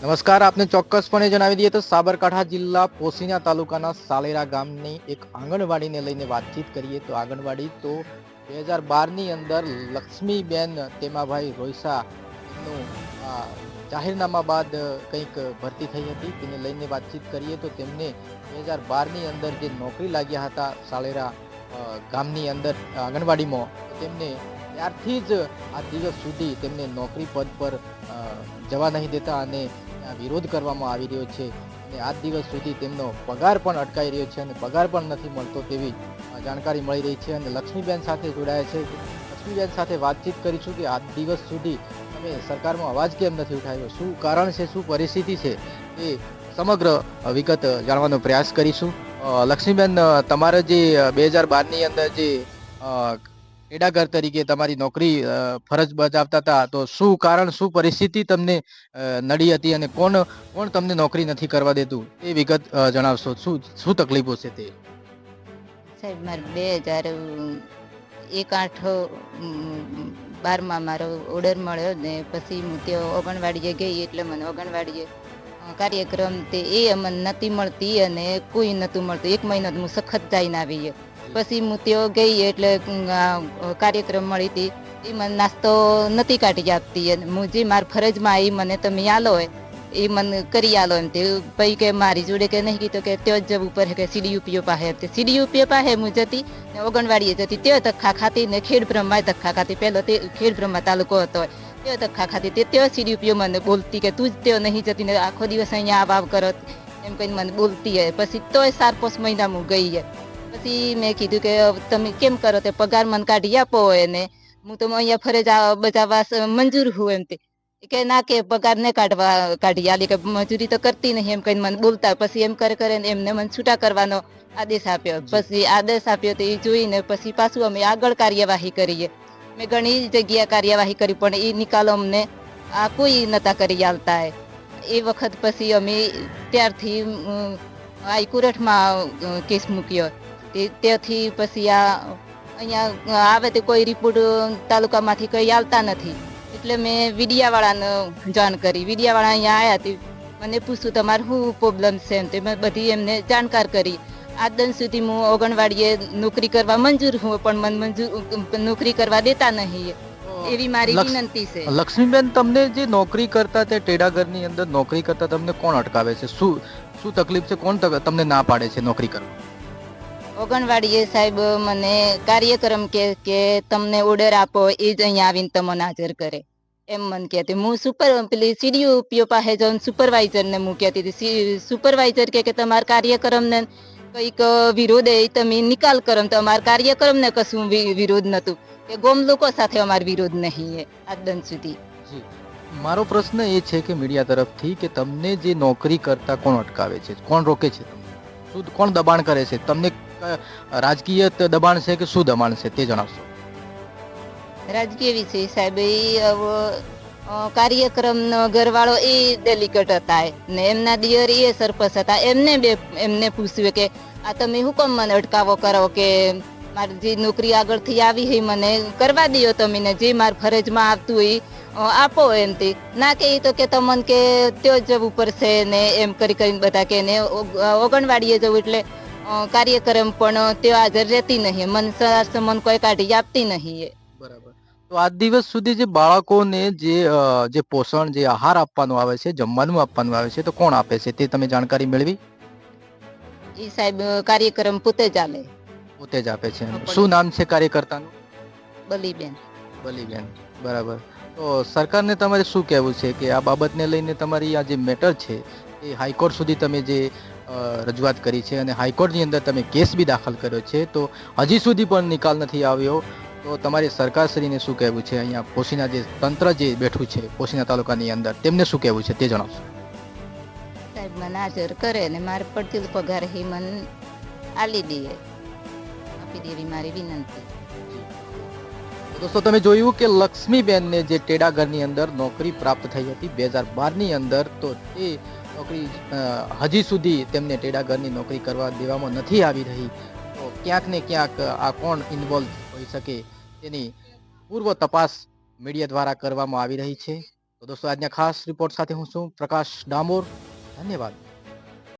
નમસ્કાર, આપને ચોક્કસપણે જણાવી દઈએ તો સાબરકાંઠા જિલ્લા પોશીના તાલુકાના સાલેરા ગામની એક આંગણવાડીને લઈને વાતચીત કરીએ તો આંગણવાડી તો બે હજાર બારની અંદર લક્ષ્મીબેન તેમાભાઈ રોઈસાનું જાહેરનામા બાદ કંઈક ભરતી થઈ હતી. તેને લઈને વાતચીત કરીએ તો તેમને બે હજાર બારની અંદર જે નોકરી લાગ્યા હતા સાલેરા ગામની અંદર, આંગણવાડીમાં તેમને ત્યારથી જ આ દિવસ સુધી તેમને નોકરી પદ પર જવા નહીં દેતા અને વિરોધ કરવામાં આવી રહ્યો છે અને આજ દિવસ સુધી તેમનો પગાર પણ અટકાઈ રહ્યો છે અને પગાર પણ નથી મળતો તેવી જાણકારી મળી રહી છે અને લક્ષ્મીબેન સાથે જોડાયા છે. લક્ષ્મીબેન સાથે વાતચીત કરીશું કે આજ દિવસ સુધી તમે સરકારમાં અવાજ કેમ નથી ઉઠાવ્યો? શું કારણ છે? શું પરિસ્થિતિ છે? એ સમગ્ર વિગત જાણવાનો પ્રયાસ કરીશું. લક્ષ્મીબેન, તમારા જે બે હજાર બારની અંદર જે અ, કેડાગર તરીકે તમારી નોકરી ફરજ બજાવતા હતા. તો શું કારણ શું પરિસ્થિતિ તમને નડી હતી અને કોણ કોણ તમને નોકરી નથી કરવા દેતું? એ વિગત જણાવશો. શું શું તકલીફો છે તે? સાહેબ મારે બે હજાર એક આઠ બારમાં મારો ઓર્ડર મળ્યો ને પછી હું ત્યાં ઓગણવાડીએ ગઈ એટલે મને ઓગણવાડીએ કાર્યક્રમ તે એ અમને નથી મળતી અને કોઈ નહોતું મળતું. એક મહિનો હું સખત જઈને આવી પછી હું ત્યાં ગઈ એટલે કાર્યક્રમ મળી હતી. એ મને નાસ્તો નથી કાઢી આપતી. હું જે મારી ફરજમાં એ મને તમે આલો એ મને કરી આલો એમ. તે પછી કે મારી જોડે કે નહીં કીધું કે ત્યાં જ જવું પડે કે સીડીયુપીઓ પાસે. તે સીડીયુપીઓ પાસે હું જતી ને ઓગણવાડીએ જતી. ત્યાં તખા ખાતી ને ખેડ બ્રહ્મા તખા ખાતી પહેલો તે ખેડ બ્રહ્મા તાલુકો હતો. ત્યાં તખા ખાતી તે ત્યાં સીડીયુપીઓ મને બોલતી કે તું જ ત્યાં નહીં જતી ને આખો દિવસ અહીંયા આવ આવ કરત એમ કહીને મને બોલતી હોય પછી તોય ચાર પાંચ મહિના હું ગઈ હે પછી મેં કીધું કે તમે કેમ કરો તે પગાર મને કાઢી આપો એને. હું તો અહીંયા ફરજ બજાવવા મંજૂર હું એમ તે. કે ના કે પગાર ને કાઢવા કાઢી. આલી કે મજૂરી તો કરતી નહીં એમ કહીને મને બોલતા. પછી એમ કરે કરે ને એમને મને છૂટા કરવાનો આદેશ આપ્યો. પછી આદેશ આપ્યો તો એ જોઈને પછી પાછું અમે આગળ કાર્યવાહી કરીએ. મેં ઘણી જગ્યાએ કાર્યવાહી કરી પણ એ નિકાલો અમને આ કોઈ નતા કરી આલતા એ વખત પછી અમે ત્યારથી હાઈકોર્ટમાં કેસ મૂક્યો. ત્યાંથી પછી આ અહીંયા આવે તે કોઈ રિપોર્ટ તાલુકામાંથી કંઈ આવતા નથી. એટલે મેં વિડિયાવાળાને જાણ કરી. વિડિયાવાળા અહીંયા આવ્યા હતી મને પૂછ્યું તમારે શું પ્રોબ્લેમ છે? એમ તે મેં બધી એમને જાણકાર કરી. આજ દિન સુધી હું ઓગણવાડીએ નોકરી કરવા મંજૂર હું પણ મને મંજૂર નોકરી કરવા દેતા નહીં એવી મારી વિનંતી છે. લક્ષ્મીબેન તમને જે નોકરી કરતા તે ટેડાગરની અંદર નોકરી કરતા તમને કોણ અટકાવે છે? શું શું તકલીફ છે? કોણ તમને ના પાડે છે નોકરી કરવા? ઓગણવાડીએ સાહેબ મને કાર્યક્રમ કે કે તમને ઓર્ડર આપો, એ જ અહીંયા આવીને તમને હાજર કરે. એમ મને કહેતી. હું સુપર પેલી સીડીઓ પીઓ પાસે જઈને સુપરવાઇઝરને હું કહેતી હતી. સુપરવાઇઝર કે કે તમારા કાર્યક્રમને કંઈક વિરોધ એ તમે નિકાલ કરો તો અમારા કાર્યક્રમને કશું વિરોધ નહોતું. કે ગોમ લોકો સાથે અમારો વિરોધ નહીં એ, આજ દિન સુધી. મારો પ્રશ્ન એ છે કે મીડિયા તરફથી કે તમને જે નોકરી કરતા કોણ અટકાવે છે? કોણ રોકે છે તમને? શું, કોણ દબાણ કરે છે? તમને રાજકીય દબાણ છે કે શું દબાણ છે તે જણાવશો? રાજકીય વિશે સાહેબ, એ કાર્યક્રમનો ઘરવાળો એ ડેલિકેટ હતા ને એમના દિયર એ સરપંચ હતા. એમને બે, એમને પૂછ્યું કે, આ તમે હુકમ મને અટકાવો કરો કે મારી જે નોકરી આગળથી આવી હોય મને કરવા દો તમે જે માર ફરજમાં આવતું હોય આપો એમ તે. ના કે એ તો કે તમને કે ત્યો જવું પડશે ને એમ કરી કરીને બધા કે ને ઓગણવાડીએ જવું એટલે કાર્યક્રમ પણ તે હાજર રહેતી નહીં. મન સર મન કોઈ કાઢી આપતી નહીં એ. બરાબર. તો આજ દિવસ સુધી જે બાળકોને જે જે પોષણ જે આહાર આપવાનું આવે છે જમવાનું આપવાનું આવે છે તો કોણ આપે છે? તે તમે જાણકારી મેળવી? એ સાહેબ કાર્યક્રમ પોતે ચાલે પોતે જ આપે છે શું નામ છે કાર્યકર્તાનું? બલીબેન. બલીબેન. બરાબર. તો સરકારને તમારે શું કહેવું છે કે આ બાબતને લઈને તમારી આ જે મેટર છે એ હાઈકોર્ટ સુધી તમે જે રજૂઆત કરી છે અને હાઈકોર્ટની અંદર તમે કેસ બી દાખલ કર્યો છે તો હજી સુધી પણ નિકાલ નથી આવ્યો. તો તમારી સરકારશ્રીને શું કહેવું છે? અહીંયા પોશીના જે તંત્ર જે બેઠું છે પોશીના તાલુકાની અંદર તેમને શું કહેવું છે તે જણાવશો. સાહેબ મને હાજર કરે ને મારે પડતી પગાર હી મને આલી દે. આપી દેવી મારી વિનંતી. દોસ્તો તમે જોયું કે લક્ષ્મીબેનને જે ટેડાગરની અંદર નોકરી પ્રાપ્ત થઈ હતી બે હજાર બારની અંદર તો તે નોકરી હજી સુધી તેમને ટેડાગરની નોકરી કરવા દેવામાં નથી આવી રહી, તો ક્યાંક ને ક્યાંક આ કોણ ઇન્વોલ્વ હોઈ શકે તેની પૂર્વ તપાસ મીડિયા દ્વારા કરવામાં આવી રહી છે. તો દોસ્તો, આજના ખાસ રિપોર્ટ સાથે હું છું પ્રકાશ ડામોર. ધન્યવાદ.